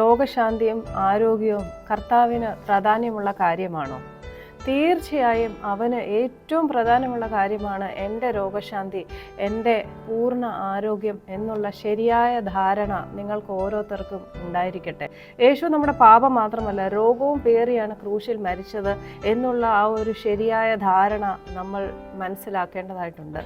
രോഗശാന്തിയും ആരോഗ്യവും കർത്താവിന് പ്രാധാന്യമുള്ള കാര്യമാണോ? തീർച്ചയായും അവന് ഏറ്റവും പ്രധാനമുള്ള കാര്യമാണ് എന്റെ രോഗശാന്തി എന്റെ പൂർണ ആരോഗ്യം എന്നുള്ള ശരിയായ ധാരണ നിങ്ങൾക്ക് ഓരോരുത്തർക്കും ഉണ്ടായിരിക്കട്ടെ. യേശു നമ്മുടെ പാപം മാത്രമല്ല രോഗവും പേറിയാണ് ക്രൂശിൽ മരിച്ചത് എന്നുള്ള ആ ഒരു ശരിയായ ധാരണ നമ്മൾ മനസ്സിലാക്കേണ്ടതായിട്ടുണ്ട്.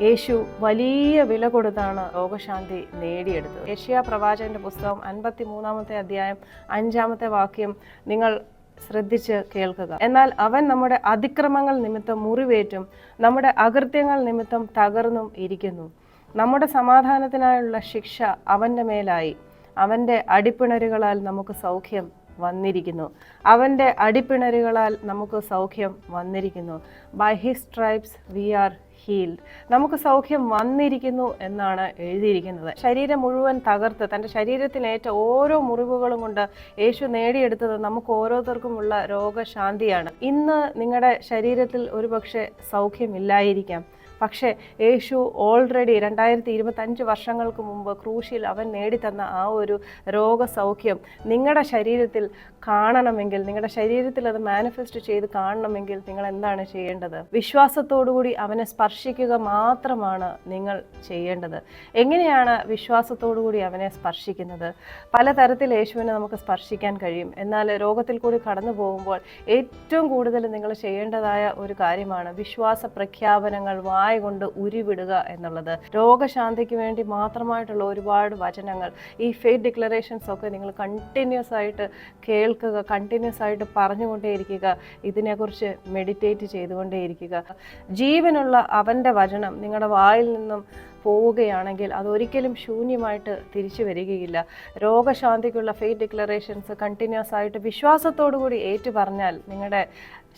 യേശു വലിയ വില കൊടുത്താണ് ലോകശാന്തി നേടിയെടുത്തത്. ഏഷ്യ പ്രവാചകന്റെ പുസ്തകം അൻപത്തി മൂന്നാമത്തെ അധ്യായം അഞ്ചാമത്തെ വാക്യം നിങ്ങൾ ശ്രദ്ധിച്ച് കേൾക്കുക. എന്നാൽ അവൻ നമ്മുടെ അതിക്രമങ്ങൾ നിമിത്തം മുറിവേറ്റും നമ്മുടെ അകൃത്യങ്ങൾ നിമിത്തം തകർന്നും ഇരിക്കുന്നു. നമ്മുടെ സമാധാനത്തിനായുള്ള ശിക്ഷ അവന്റെ മേലായി. അവന്റെ അടിപ്പിണരുകളാൽ നമുക്ക് സൗഖ്യം വന്നിരിക്കുന്നു. അവന്റെ അടിപ്പിണരുകളാൽ നമുക്ക് സൗഖ്യം വന്നിരിക്കുന്നു. By his stripes we are healed നമുക്ക് സൗഖ്യം വന്നിരിക്കുന്നു എന്നാണ് എഴുതിയിരിക്കുന്നത്. ശരീരം മുഴുവൻ തകർത്ത് തന്റെ ശരീരത്തിനേറ്റ ഓരോ മുറിവുകളും കൊണ്ട് യേശു നേടിയെടുത്തത് നമുക്ക് ഓരോരുത്തർക്കുമുള്ള രോഗശാന്തിയാണ്. ഇന്ന് നിങ്ങളുടെ ശരീരത്തിൽ ഒരുപക്ഷെ സൗഖ്യമില്ലായിരിക്കാം പക്ഷേ യേശു ഓൾറെഡി രണ്ടായിരത്തി ഇരുപത്തഞ്ച് വർഷങ്ങൾക്ക് മുമ്പ് ക്രൂശിൽ അവൻ നേടിത്തന്ന ആ ഒരു രോഗസൗഖ്യം നിങ്ങളുടെ ശരീരത്തിൽ കാണണമെങ്കിൽ നിങ്ങളുടെ ശരീരത്തിൽ അത് മാനിഫെസ്റ്റ് ചെയ്ത് കാണണമെങ്കിൽ നിങ്ങൾ എന്താണ് ചെയ്യേണ്ടത്? വിശ്വാസത്തോടുകൂടി അവനെ സ്പർശിക്കുക മാത്രമാണ് നിങ്ങൾ ചെയ്യേണ്ടത്. എങ്ങനെയാണ് വിശ്വാസത്തോടുകൂടി അവനെ സ്പർശിക്കുന്നത്? പലതരത്തിൽ യേശുവിനെ നമുക്ക് സ്പർശിക്കാൻ കഴിയും. എന്നാൽ രോഗത്തിൽ കൂടി കടന്നു പോകുമ്പോൾ ഏറ്റവും കൂടുതൽ നിങ്ങൾ ചെയ്യേണ്ടതായ ഒരു കാര്യമാണ് വിശ്വാസ പ്രഖ്യാപനങ്ങൾ വായ കൊണ്ട് ഉരുവിടുക എന്നുള്ളത്. രോഗശാന്തിക്ക് വേണ്ടി മാത്രമായിട്ടുള്ള ഒരുപാട് വചനങ്ങൾ. ഈ ഫെയ്ത്ത് ഡിക്ലറേഷൻസ് ഒക്കെ നിങ്ങൾ കണ്ടിന്യൂസ് ആയിട്ട് കേൾക്കുക കണ്ടിന്യൂസ് ആയിട്ട് പറഞ്ഞുകൊണ്ടേയിരിക്കുക. ഇതിനെക്കുറിച്ച് മെഡിറ്റേറ്റ് ചെയ്തുകൊണ്ടേയിരിക്കുക. ജീവനുള്ള അവന്റെ വചനം നിങ്ങളുടെ വായിൽ നിന്നും പോവുകയാണെങ്കിൽ അതൊരിക്കലും ശൂന്യമായിട്ട് തിരിച്ചു വരികയില്ല. രോഗശാന്തിക്കുള്ള ഫെയ്ത്ത് ഡിക്ലറേഷൻസ് കണ്ടിന്യൂസ് ആയിട്ട് വിശ്വാസത്തോടു കൂടി ഏറ്റു പറഞ്ഞാൽ നിങ്ങളുടെ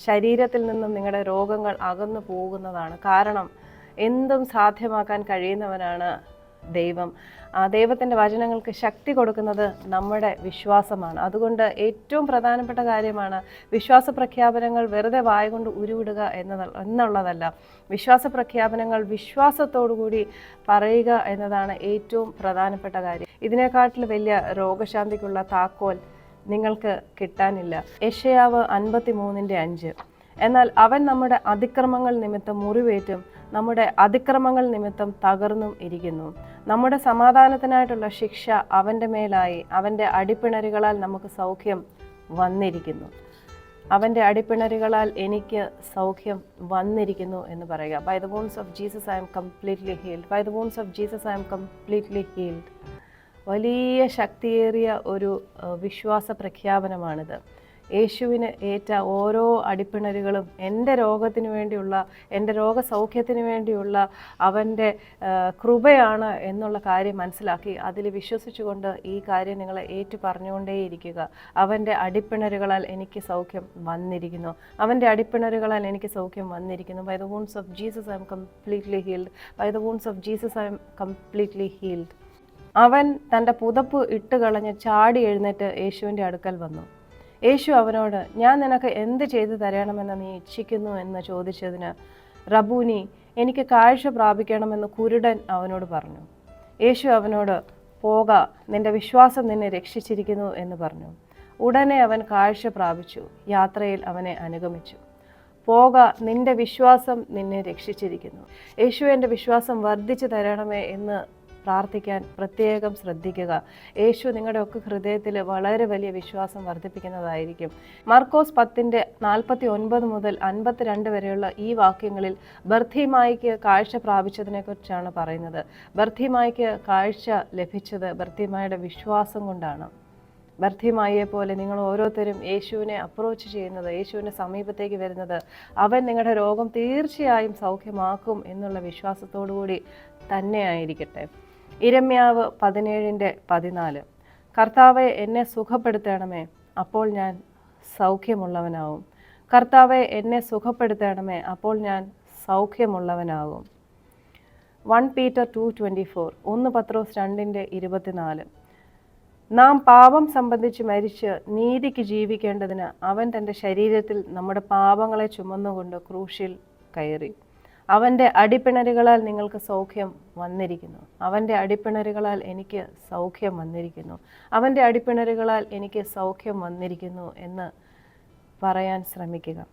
ശരീരത്തിൽ നിന്നും നിങ്ങളുടെ രോഗങ്ങൾ അകന്നു പോകുന്നതാണ്. കാരണം എന്തും സാധ്യമാക്കാൻ കഴിയുന്നവനാണ് ദൈവം. ആ ദൈവത്തിന്റെ വചനങ്ങൾക്ക് ശക്തി കൊടുക്കുന്നത് നമ്മുടെ വിശ്വാസമാണ്. അതുകൊണ്ട് ഏറ്റവും പ്രധാനപ്പെട്ട കാര്യമാണ് വിശ്വാസ പ്രഖ്യാപനങ്ങൾ വെറുതെ വായ കൊണ്ട് ഉരുവിടുക എന്നത് എന്നുള്ളതല്ല. വിശ്വാസ പ്രഖ്യാപനങ്ങൾ വിശ്വാസത്തോടുകൂടി പറയുക എന്നതാണ് ഏറ്റവും പ്രധാനപ്പെട്ട കാര്യം. ഇതിനെക്കാട്ടിൽ വലിയ രോഗശാന്തിക്കുള്ള താക്കോൽ നിങ്ങൾക്ക് കിട്ടാനില്ല. യഷയാവ് അൻപത്തി മൂന്നിന്റെ അഞ്ച്. എന്നാൽ അവൻ നമ്മുടെ അതിക്രമങ്ങൾ നിമിത്തം മുറിവേറ്റും. നമ്മുടെ അതിക്രമങ്ങൾ നിമിത്തം തകർന്നും ഇരിക്കുന്നു. നമ്മുടെ സമാധാനത്തിനായിട്ടുള്ള ശിക്ഷ അവന്റെ മേലായി അവന്റെ അടിപ്പിണരുകളാൽ നമുക്ക് സൗഖ്യം വന്നിരിക്കുന്നു. അവന്റെ അടിപ്പിണരുകളാൽ എനിക്ക് സൗഖ്യം വന്നിരിക്കുന്നു എന്ന് പറയുക. By the bones of Jesus I am completely healed by the bones of Jesus I am completely healed വലിയ ശക്തിയേറിയ ഒരു വിശ്വാസ പ്രഖ്യാപനമാണിത്. യേശുവിന് ഏറ്റ ഓരോ അടിപ്പിണരുകളും എന്റെ രോഗത്തിന് വേണ്ടിയുള്ള എന്റെ രോഗസൗഖ്യത്തിന് വേണ്ടിയുള്ള അവന്റെ കൃപയാണ് എന്നുള്ള കാര്യം മനസ്സിലാക്കി അതിൽ വിശ്വസിച്ചുകൊണ്ട് ഈ കാര്യം നിങ്ങൾ ഏറ്റു പറഞ്ഞുകൊണ്ടേയിരിക്കുക അവന്റെ അടിപ്പിണരുകളാൽ എനിക്ക് സൗഖ്യം വന്നിരിക്കുന്നു. അവന്റെ അടിപ്പിണരുകളാൽ എനിക്ക് സൗഖ്യം വന്നിരിക്കുന്നു. By the wounds of Jesus I am completely healed by the wounds of Jesus I am completely healed അവൻ തന്റെ പുതപ്പ് ഇട്ട് കളഞ്ഞ് ചാടി എഴുന്നേറ്റ് യേശുവിന്റെ അടുക്കൽ വന്നു. യേശു അവനോട് ഞാൻ നിനക്ക് എന്ത് ചെയ്തു തരണമെന്ന് നീ ഇച്ഛിക്കുന്നു? എന്ന് ചോദിച്ചതിന് റബൂനി എനിക്ക് കാഴ്ച പ്രാപിക്കണമെന്ന് കുരുടൻ അവനോട് പറഞ്ഞു. യേശു അവനോട് പോക നിന്റെ വിശ്വാസം നിന്നെ രക്ഷിച്ചിരിക്കുന്നു എന്ന് പറഞ്ഞു. ഉടനെ അവൻ കാഴ്ച പ്രാപിച്ചു യാത്രയിൽ അവനെ അനുഗമിച്ചു. പോക നിന്റെ വിശ്വാസം നിന്നെ രക്ഷിച്ചിരിക്കുന്നു. യേശു എന്റെ വിശ്വാസം വർദ്ധിച്ചു തരണമേ എന്ന് പ്രാർത്ഥിക്കാൻ പ്രത്യേകം ശ്രദ്ധിക്കുക. യേശു നിങ്ങളുടെ ഒക്കെ ഹൃദയത്തിൽ വളരെ വലിയ വിശ്വാസം വർദ്ധിപ്പിക്കുന്നതായിരിക്കും. മർക്കോസ് പത്തിന്റെ നാൽപ്പത്തി ഒൻപത് മുതൽ അൻപത്തിരണ്ട് വരെയുള്ള ഈ വാക്യങ്ങളിൽ ബർത്തിമായിക്ക് കാഴ്ച പ്രാപിച്ചതിനെക്കുറിച്ചാണ് പറയുന്നത്. ബർത്തിമായിക്ക് കാഴ്ച ലഭിച്ചത് ബർത്തിമായുടെ വിശ്വാസം കൊണ്ടാണ്. ബർദ്ധിമായെ പോലെ നിങ്ങൾ ഓരോരുത്തരും യേശുവിനെ അപ്രോച്ച് ചെയ്യുന്നത് യേശുവിന്റെ സമീപത്തേക്ക് വരുന്നത് അവൻ നിങ്ങളുടെ രോഗം തീർച്ചയായും സൗഖ്യമാക്കും എന്നുള്ള വിശ്വാസത്തോടു കൂടി ആയിരിക്കട്ടെ ഇരമ്യാവ് പതിനേഴിന്റെ പതിനാല്. കർത്താവെ എന്നെ സുഖപ്പെടുത്തണമേ. അപ്പോൾ ഞാൻ സൗഖ്യമുള്ളവനാവും. കർത്താവെ എന്നെ സുഖപ്പെടുത്തണമേ. അപ്പോൾ ഞാൻ സൗഖ്യമുള്ളവനാകും one Peter two twenty four ഒന്ന് പത്രോസ് രണ്ടിന്റെ ഇരുപത്തിനാല്. നാം പാപം സംബന്ധിച്ച് മരിച്ച് നീതിക്ക് ജീവിക്കേണ്ടതിന് അവൻ തന്റെ ശരീരത്തിൽ നമ്മുടെ പാപങ്ങളെ ചുമന്നുകൊണ്ട് ക്രൂശിൽ കയറി. അവന്റെ അടിപ്പിണരുകളാൽ നിങ്ങൾക്ക് സൗഖ്യം വന്നിരിക്കുന്നു. അവന്റെ അടിപ്പിണരുകളാൽ എനിക്ക് സൗഖ്യം വന്നിരിക്കുന്നു. അവന്റെ അടിപ്പിണരുകളാൽ എനിക്ക് സൗഖ്യം വന്നിരിക്കുന്നു എന്ന് പറയാൻ ശ്രമിക്കുക.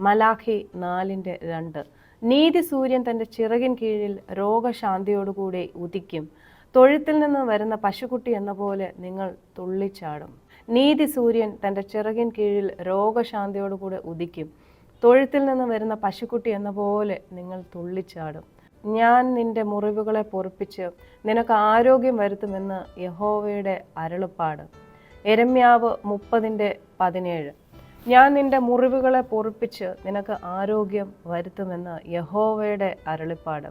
മലാഖി നാലിന്റെ രണ്ട്. നീതി സൂര്യൻ തന്റെ ചിറകിൻ കീഴിൽ രോഗശാന്തിയോടുകൂടി ഉദിക്കും. തൊഴുത്തിൽ നിന്ന് വരുന്ന പശുക്കുട്ടി എന്ന പോലെ നിങ്ങൾ തുള്ളിച്ചാടും. നീതി സൂര്യൻ തന്റെ ചിറകിൻ കീഴിൽ രോഗശാന്തിയോടുകൂടെ ഉദിക്കും. തൊഴുത്തിൽ നിന്ന് വരുന്ന പശുക്കുട്ടി എന്ന പോലെ നിങ്ങൾ തുള്ളിച്ചാടും. ഞാൻ നിന്റെ മുറിവുകളെ പൊറിപ്പിച്ച് നിനക്ക് ആരോഗ്യം വരുത്തുമെന്ന് യഹോവയുടെ അരുളപ്പാട്. എരമ്യാവ് മുപ്പതിന്റെ പതിനേഴ്. ഞാൻ നിന്റെ മുറിവുകളെ പൊറിപ്പിച്ച് നിനക്ക് ആരോഗ്യം വരുത്തുമെന്ന് യഹോവയുടെ അരുളിപ്പാട്.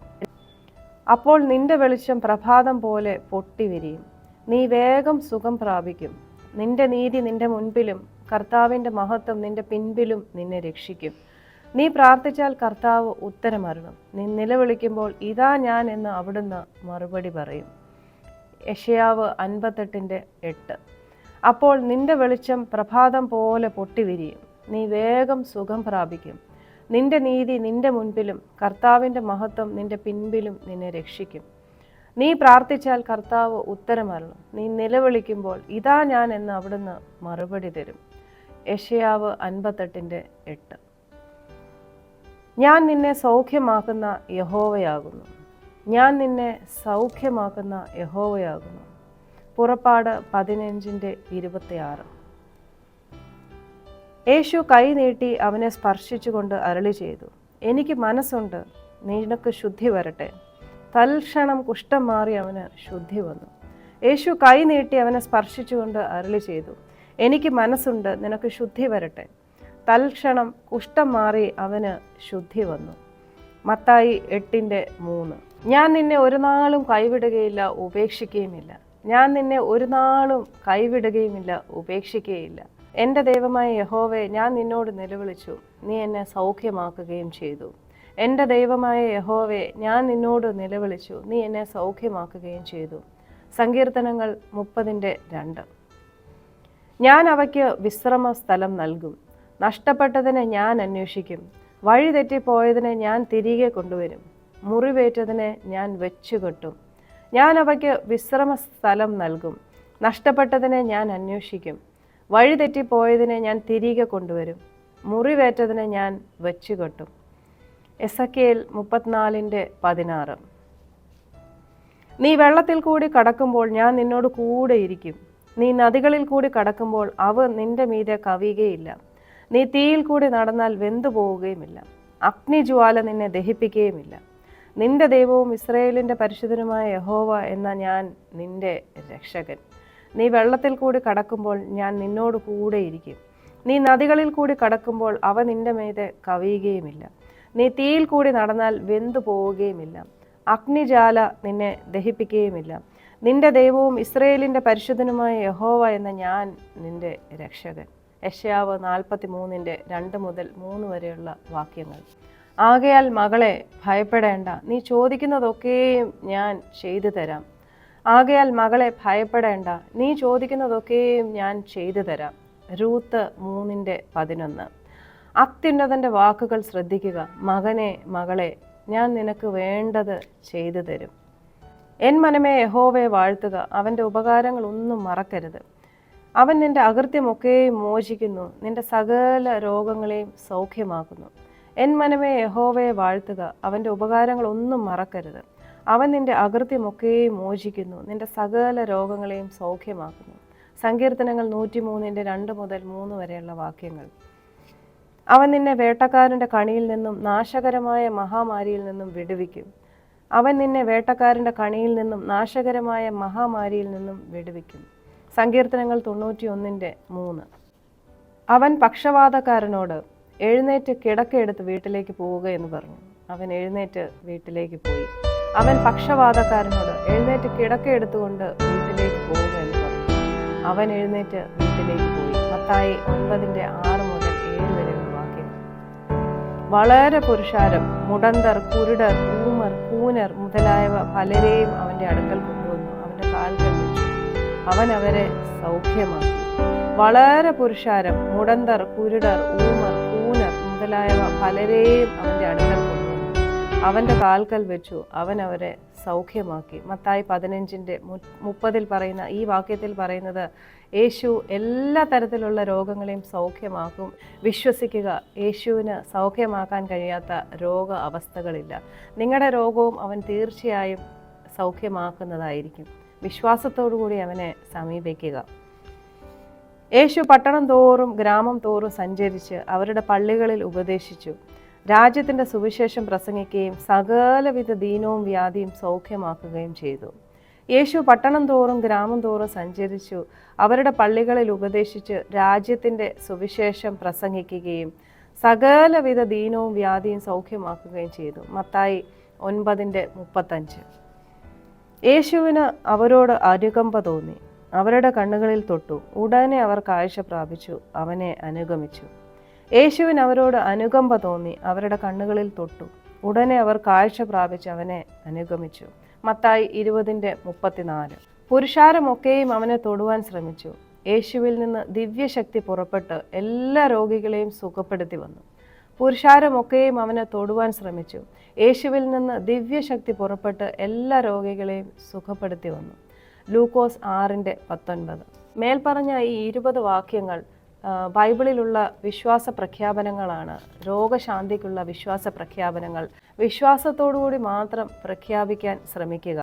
അപ്പോൾ നിന്റെ വെളിച്ചം പ്രഭാതം പോലെ പൊട്ടിവിരിയും നീ വേഗം സുഖം പ്രാപിക്കും. നിന്റെ നീതി നിന്റെ മുൻപിലും കർത്താവിന്റെ മഹത്വം നിന്റെ പിൻപിലും നിന്നെ രക്ഷിക്കും. നീ പ്രാർത്ഥിച്ചാൽ കർത്താവ് ഉത്തരമരണം നീ നിലവിളിക്കുമ്പോൾ ഇതാ ഞാൻ എന്ന് അവിടുന്ന് മറുപടി പറയും. യഷയാവ് അൻപത്തെട്ടിന്റെ എട്ട്. അപ്പോൾ നിന്റെ വെളിച്ചം പ്രഭാതം പോലെ പൊട്ടിവിരിയും. നീ വേഗം സുഖം പ്രാപിക്കും. നിന്റെ നീതി നിന്റെ മുൻപിലും കർത്താവിന്റെ മഹത്വം നിന്റെ പിൻപിലും നിന്നെ രക്ഷിക്കും. നീ പ്രാർത്ഥിച്ചാൽ കർത്താവ് ഉത്തരമരണം നീ നിലവിളിക്കുമ്പോൾ ഇതാ ഞാൻ എന്ന് അവിടുന്ന് മറുപടി തരും. യഷയാവ് അൻപത്തെട്ടിന്റെ എട്ട്. ഞാൻ നിന്നെ സൗഖ്യമാക്കുന്ന യഹോവയാകുന്നു. ഞാൻ നിന്നെ സൗഖ്യമാക്കുന്ന യഹോവയാകുന്നു. പുറപ്പാട് പതിനഞ്ചിന്റെ ഇരുപത്തിയാറ്. യേശു കൈ നീട്ടി അവനെ സ്പർശിച്ചുകൊണ്ട് അരളി ചെയ്തു. എനിക്ക് മനസ്സുണ്ട് നിനക്ക് ശുദ്ധി വരട്ടെ. തൽക്ഷണം കുഷ്ഠം മാറി അവന് ശുദ്ധി വന്നു. യേശു കൈ നീട്ടി അവനെ സ്പർശിച്ചുകൊണ്ട് അരളി ചെയ്തു. എനിക്ക് മനസ്സുണ്ട് നിനക്ക് ശുദ്ധി വരട്ടെ. തൽക്ഷണം കുഷ്ഠം മാറി അവന് ശുദ്ധി വന്നു. മത്തായി എട്ടിന്റെ മൂന്ന്. ഞാൻ നിന്നെ ഒരു നാളും കൈവിടുകയില്ല ഉപേക്ഷിക്കുകയുമില്ല. ഞാൻ നിന്നെ ഒരു നാളും കൈവിടുകയുമില്ല ഉപേക്ഷിക്കുകയില്ല. എന്റെ ദൈവമായ യഹോവെ ഞാൻ നിന്നോട് നിലവിളിച്ചു. നീ എന്നെ സൗഖ്യമാക്കുകയും ചെയ്തു. എന്റെ ദൈവമായ യഹോവെ ഞാൻ നിന്നോട് നിലവിളിച്ചു. നീ എന്നെ സൗഖ്യമാക്കുകയും ചെയ്തു. സങ്കീർത്തനങ്ങൾ മുപ്പതിന്റെ രണ്ട്. ഞാൻ അവയ്ക്ക് വിശ്രമ സ്ഥലം നൽകും. നഷ്ടപ്പെട്ടതിനെ ഞാൻ അന്വേഷിക്കും. വഴി തെറ്റിപ്പോയതിനെ ഞാൻ തിരികെ കൊണ്ടുവരും. മുറിവേറ്റതിനെ ഞാൻ വെച്ചുകെട്ടും. ഞാൻ അവയ്ക്ക് വിശ്രമ സ്ഥലം നൽകും. നഷ്ടപ്പെട്ടതിനെ ഞാൻ അന്വേഷിക്കും. വഴി തെറ്റിപ്പോയതിനെ ഞാൻ തിരികെ കൊണ്ടുവരും. മുറിവേറ്റതിനെ ഞാൻ വെച്ചുകെട്ടും. എസക്കേൽ മുപ്പത്തിനാലിന്റെ പതിനാറ്. നീ വെള്ളത്തിൽ കൂടി കടക്കുമ്പോൾ ഞാൻ നിന്നോട് കൂടെ ഇരിക്കും. നീ നദികളിൽ കൂടി കടക്കുമ്പോൾ അവ നിന്റെ മീതെ കവിയുകയില്ല. നീ തീയിൽ കൂടി നടന്നാൽ വെന്തു പോവുകയുമില്ല. അഗ്നിജ്വാല നിന്നെ ദഹിപ്പിക്കുകയുമില്ല. നിന്റെ ദൈവവും ഇസ്രയേലിന്റെ പരിശുദ്ധനുമായ യഹോവ എന്ന ഞാൻ നിന്റെ രക്ഷകൻ. നീ വെള്ളത്തിൽ കൂടി കടക്കുമ്പോൾ ഞാൻ നിന്നോട് കൂടെയിരിക്കും നീ നദികളിൽ കൂടി കടക്കുമ്പോൾ അവ നിന്റെ മീതെ കവിയുകയുമില്ല. നീ തീയിൽ കൂടി നടന്നാൽ വെന്തു പോവുകയുമില്ല. അഗ്നിജാല നിന്നെ ദഹിപ്പിക്കുകയുമില്ല. നിന്റെ ദൈവവും ഇസ്രയേലിന്റെ പരിശുദ്ധനുമായ യഹോവ എന്ന ഞാൻ നിന്റെ രക്ഷകൻ. യശയാവ് നാൽപ്പത്തി മൂന്നിന്റെ രണ്ട് മുതൽ മൂന്ന് വരെയുള്ള വാക്യങ്ങൾ. ആകയാൽ മകളെ ഭയപ്പെടേണ്ട. നീ ചോദിക്കുന്നതൊക്കെയും ഞാൻ ചെയ്തു തരാം. ആകയാൽ മകളെ ഭയപ്പെടേണ്ട. നീ ചോദിക്കുന്നതൊക്കെയും ഞാൻ ചെയ്തു തരാം. രൂത്ത് മൂന്നിന്റെ പതിനൊന്ന്. അത്യുന്നതന്റെ വാക്കുകൾ ശ്രദ്ധിക്കുക. മകനെ മകളെ ഞാൻ നിനക്ക് വേണ്ടത് ചെയ്തു തരും. എൻ മനമേ യഹോവെ വാഴ്ത്തുക അവന്റെ ഉപകാരങ്ങളൊന്നും മറക്കരുത്. അവൻ നിന്റെ അകൃത്യമൊക്കെയും മോചിക്കുന്നു നിന്റെ സകല രോഗങ്ങളെയും സൗഖ്യമാക്കുന്നു. എൻ മനമേ യഹോവയെ വാഴ്ത്തുക അവന്റെ ഉപകാരങ്ങളൊന്നും മറക്കരുത്. അവൻ നിന്റെ അകൃത്യമൊക്കെയും മോചിക്കുന്നു നിന്റെ സകല രോഗങ്ങളെയും സൗഖ്യമാക്കുന്നു. സങ്കീർത്തനങ്ങൾ നൂറ്റിമൂന്നിന്റെ രണ്ട് മുതൽ മൂന്ന് വരെയുള്ള വാക്യങ്ങൾ. അവൻ നിന്നെ വേട്ടക്കാരന്റെ കണിയിൽ നിന്നും നാശകരമായ മഹാമാരിയിൽ നിന്നും വിടുവിക്കും. അവൻ നിന്നെ വേട്ടക്കാരന്റെ കണിയിൽ നിന്നും നാശകരമായ മഹാമാരിയിൽ നിന്നും വിടുവിക്കും സങ്കീർത്തനങ്ങൾ തൊണ്ണൂറ്റി ഒന്നിന്റെ മൂന്ന്. അവൻ പക്ഷവാതക്കാരനോട് എഴുന്നേറ്റ് കിടക്കയെടുത്ത് വീട്ടിലേക്ക് പോവുക എന്ന് പറഞ്ഞു. അവൻ എഴുന്നേറ്റ് വീട്ടിലേക്ക് പോയി. അവൻ പക്ഷവാതക്കാരനോട് എഴുന്നേറ്റ് കിടക്കയെടുത്തുകൊണ്ട് വീട്ടിലേക്ക് പോവുക എന്ന് പറഞ്ഞു. അവൻ എഴുന്നേറ്റ് വീട്ടിലേക്ക് പോയി. പത്തായി ഒൻപതിന്റെ ആറ് മുതൽ ഏഴ് വരെയുള്ള വാക്യം വളരെ പുരുഷാരം മുടന്തർ കുരുടർ കൂനർ മുതലായവ പലരെയും അവന്റെ അടുക്കൽ കൊണ്ടുവന്നു. അവന്റെ കാൽക്കൽ വെച്ചു അവൻ അവരെ സൗഖ്യമാക്കി. വളരെ പുരുഷാരം മുടന്തർ കുരുടർ ഊമർ കൂനർ മുതലായവ പലരെയും അവന്റെ അടുക്കൽ അവന്റെ കാൽക്കൽ വെച്ചു അവൻ അവരെ സൗഖ്യമാക്കി. മത്തായി പതിനഞ്ചിന്റെ മുപ്പതിൽ പറയുന്ന ഈ വാക്യത്തിൽ പറയുന്നത് യേശു എല്ലാ തരത്തിലുള്ള രോഗങ്ങളെയും സൗഖ്യമാക്കും. വിശ്വസിക്കുക യേശുവിന് സൗഖ്യമാക്കാൻ കഴിയാത്ത രോഗ അവസ്ഥകളില്ല. നിങ്ങളുടെ രോഗവും അവൻ തീർച്ചയായും സൗഖ്യമാക്കുന്നതായിരിക്കും. വിശ്വാസത്തോടു കൂടി അവനെ സമീപിക്കുക. യേശു പട്ടണം തോറും ഗ്രാമം തോറും സഞ്ചരിച്ച് അവരുടെ പള്ളികളിൽ ഉപദേശിച്ചു. രാജ്യത്തിന്റെ സുവിശേഷം പ്രസംഗിക്കുകയും സകലവിധ ദീനവും വ്യാധിയും സൗഖ്യമാക്കുകയും ചെയ്തു. യേശു പട്ടണം തോറും ഗ്രാമം തോറും സഞ്ചരിച്ചു. അവരുടെ പള്ളികളിൽ ഉപദേശിച്ച് രാജ്യത്തിന്റെ സുവിശേഷം പ്രസംഗിക്കുകയും സകലവിധ ദീനവും വ്യാധിയും സൗഖ്യമാക്കുകയും ചെയ്തു. മത്തായി ഒൻപതിന്റെ മുപ്പത്തഞ്ച്. യേശുവിന് അവരോട് അനുകമ്പ തോന്നി. അവരുടെ കണ്ണുകളിൽ തൊട്ടു. ഉടനെ അവർ കാഴ്ച പ്രാപിച്ചു. അവനെ അനുഗമിച്ചു. യേശുവിന് അവരോട് അനുകമ്പ തോന്നി അവരുടെ കണ്ണുകളിൽ തൊട്ടു. ഉടനെ അവർ കാഴ്ച പ്രാപിച്ച് അവനെ അനുഗമിച്ചു. മത്തായി ഇരുപതിന്റെ മുപ്പത്തിനാല്. പുരുഷാരമൊക്കെയും അവനെ തൊടുവാൻ ശ്രമിച്ചു. യേശുവിൽ നിന്ന് ദിവ്യശക്തി പുറപ്പെട്ട് എല്ലാ രോഗികളെയും സുഖപ്പെടുത്തി വന്നു. പുരുഷാരമൊക്കെയും അവനെ തൊടുവാൻ ശ്രമിച്ചു. യേശുവിൽ നിന്ന് ദിവ്യശക്തി പുറപ്പെട്ട് എല്ലാ രോഗികളെയും സുഖപ്പെടുത്തി വന്നു. ലൂക്കോസ് ആറിന്റെ പത്തൊൻപത്. മേൽപ്പറഞ്ഞ ഈ ഇരുപത് വാക്യങ്ങൾ ബൈബിളിലുള്ള വിശ്വാസ പ്രഖ്യാപനങ്ങളാണ്. രോഗശാന്തിക്കുള്ള വിശ്വാസ പ്രഖ്യാപനങ്ങൾ. വിശ്വാസത്തോടുകൂടി മാത്രം പ്രഖ്യാപിക്കാൻ ശ്രമിക്കുക.